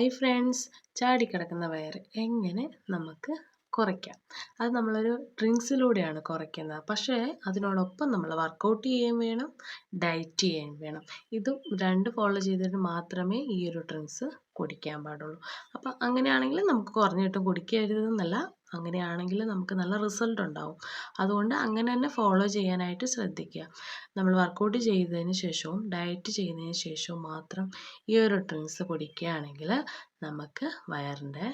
Hi friends ചാടിക്കിടക്കുന്ന wire എങ്ങനെ നമുക്ക് കുറയ്ക്കാം. അത് നമ്മളൊരു ഡ്രിങ്ക്സിലൂടെയാണ് കുറയ്ക്കുന്നത്. പക്ഷേ അതിനോടൊപ്പം നമ്മൾ വർക്കൗട്ട് ചെയ്യുകയും വേണം ഡയറ്റ് ചെയ്യുകയും വേണം. ഇതും രണ്ട് ഫോളോ ചെയ്തിട്ട് മാത്രമേ ഈ ഒരു ഡ്രിങ്ക്സ് കുടിക്കാൻ പാടുള്ളൂ. അപ്പം അങ്ങനെയാണെങ്കിൽ നമുക്ക് കുറഞ്ഞിട്ടും കുടിക്കരുതെന്നല്ല. അങ്ങനെയാണെങ്കിൽ നമുക്ക് നല്ല റിസൾട്ട് ഉണ്ടാവും. അതുകൊണ്ട് അങ്ങനെ തന്നെ ഫോളോ ചെയ്യാനായിട്ട് ശ്രദ്ധിക്കുക. നമ്മൾ വർക്കൗട്ട് ചെയ്തതിന് ശേഷവും ഡയറ്റ് ചെയ്യുന്നതിന് ശേഷവും മാത്രം ഈ ഒരു ഡ്രിങ്ക്സ് കുടിക്കുകയാണെങ്കിൽ നമുക്ക് വയറിന്റെ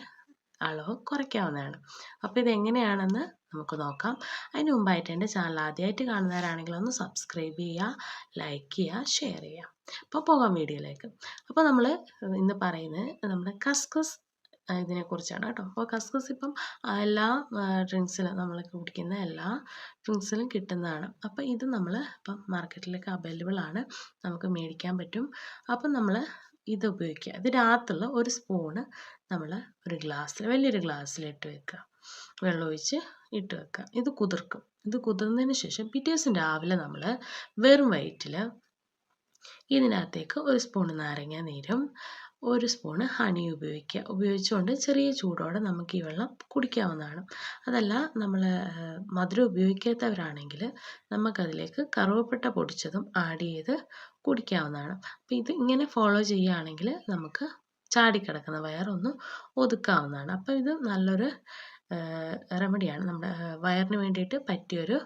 അളവ് കുറയ്ക്കാവുന്നതാണ്. അപ്പോൾ ഇതെങ്ങനെയാണെന്ന് നമുക്ക് നോക്കാം. അതിന് മുമ്പായിട്ട് എന്റെ ചാനൽ ആദ്യമായിട്ട് കാണുന്നവരാണെങ്കിൽ ഒന്ന് സബ്സ്ക്രൈബ് ചെയ്യുക ലൈക്ക് ചെയ്യുക ഷെയർ ചെയ്യുക. അപ്പോൾ പോകാം വീഡിയോയിലേക്ക്. അപ്പോൾ നമ്മൾ ഇന്ന് പറയുന്നത് നമ്മുടെ കസ്കസ് ഇതിനെക്കുറിച്ചാണ് കേട്ടോ. അപ്പോൾ കസ്കസ് ഇപ്പം എല്ലാ ഡ്രിങ്ക്സിലും നമ്മൾ കുടിക്കുന്ന എല്ലാ ഡ്രിങ്ക്സിലും കിട്ടുന്നതാണ്. അപ്പോൾ ഇത് നമ്മൾ ഇപ്പം മാർക്കറ്റിലൊക്കെ അവൈലബിൾ ആണ് നമുക്ക് മേടിക്കാൻ പറ്റും. അപ്പം നമ്മൾ ഇത് ഉപയോഗിക്കുക. ഇത് രാത്രിയിൽ ഒരു സ്പൂണ് നമ്മൾ ഒരു ഗ്ലാസ്സിൽ വലിയൊരു ഗ്ലാസ്സിലിട്ട് വെക്കുക. വെള്ളമൊഴിച്ച് ഇട്ട് വെക്കുക. ഇത് കുതിർക്കും. ഇത് കുതിർന്നതിന് ശേഷം പിറ്റേ ദിവസം രാവിലെ നമ്മൾ വെറും വയറ്റിൽ ഇതിനകത്തേക്ക് ഒരു സ്പൂൺ നാരങ്ങ നീരും ഒരു സ്പൂണ് ഹണി ഉപയോഗിക്കുക. ഉപയോഗിച്ചുകൊണ്ട് ചെറിയ ചൂടോടെ നമുക്ക് ഈ വെള്ളം കുടിക്കാവുന്നതാണ്. അതല്ല നമ്മൾ മധുരം ഉപയോഗിക്കാത്തവരാണെങ്കിൽ നമുക്കതിലേക്ക് കറുവപ്പെട്ട പൊടിച്ചതും ആഡ് ചെയ്ത് കുടിക്കാവുന്നതാണ്. അപ്പോൾ ഇത് ഇങ്ങനെ ഫോളോ ചെയ്യുകയാണെങ്കിൽ നമുക്ക് ചാടിക്കിടക്കുന്ന വയറൊന്ന് ഒതുക്കാവുന്നതാണ്. അപ്പോൾ ഇത് നല്ലൊരു റെമഡിയാണ് നമ്മുടെ വയറിന് വേണ്ടിയിട്ട് പറ്റിയൊരു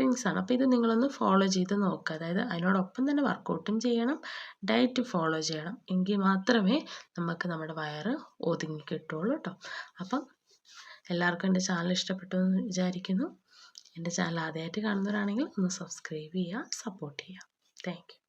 ആണ്. അപ്പോൾ ഇത് നിങ്ങളൊന്ന് ഫോളോ ചെയ്ത് നോക്കുക അതായത് അതിനോടൊപ്പം തന്നെ വർക്കൗട്ടും ചെയ്യണം. ഡയറ്റ് ഫോളോ ചെയ്യണം. എങ്കിൽ മാത്രമേ നമുക്ക് നമ്മുടെ വയറ് ഒതുങ്ങി കിട്ടുള്ളൂ കേട്ടോ അപ്പം എല്ലാവർക്കും എന്റെ ചാനൽ ഇഷ്ടപ്പെട്ടു എന്ന് വിചാരിക്കുന്നു. എന്റെ ചാനൽ ആദ്യമായിട്ട് കാണുന്നവരാണെങ്കിൽ ഒന്ന് സബ്സ്ക്രൈബ് ചെയ്യുക സപ്പോർട്ട് ചെയ്യുക. താങ്ക്